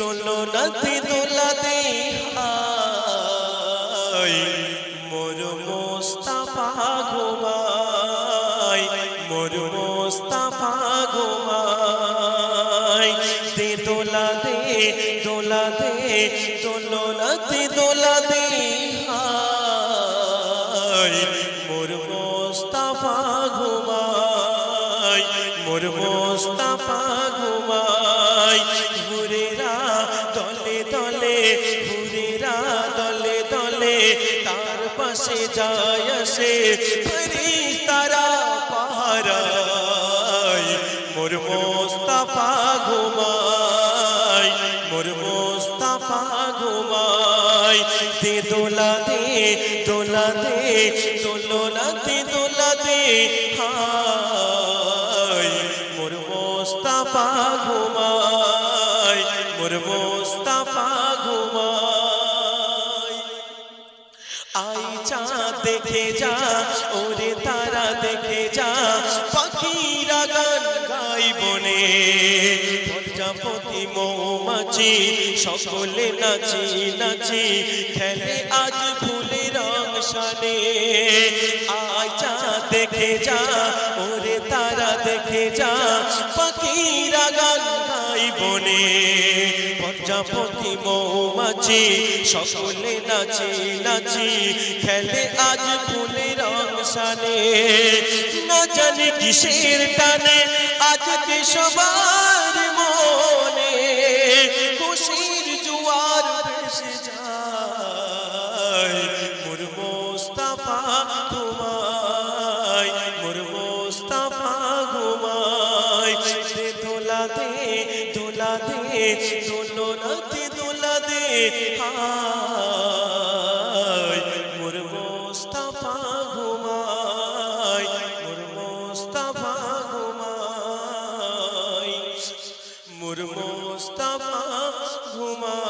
দোলনাতে দোলাতে হাই মোর মোস্তাফা গোমাই মোর মোস্তাফা গোমাই দে দোলাতে দোলাতে নাতি দোলাতে হাই মোর মোস্তাফা গোমাই মোর মোস্তাফা গোমাই পাশে যায় আসে তারা পাহারাই মোর মোস্তাফা ঘুমাই মোর মোস্তাফা ঘুমাই দে দোলা দে দোলা দে দোলা দে দোলা দে হাই মোর মোস্তাফা ঘুমাই মোর মোস্তাফা ঘুমাই আই চা দেখে যা, ওরে তারা দেখে যা, পাখিরা গান গাই বনে। প্রজাপতি, মৌমাছি, সকলে নাচি নাচি, খেলে আজ ফুলে রং সানে আয় চা দেখে যা, ওরে তারা দেখে যা, পাখিরা গান গাই বনে। প্রজাপতি মৌমাছি, সকলে নাচি নাচি, খেলে আজ ফুলে রং সানে না জানি কিসের টানে, আজকে সবার মনে খুশির জুয়ার ভেসে যায়। মোর মোস্তাফা ঘুমায়, মোর মোস্তাফা ঘুমায় দে দে দোলো নাতি দোলা দে হায় ঘুমায় মোর ঘুমায় ঘুমায়।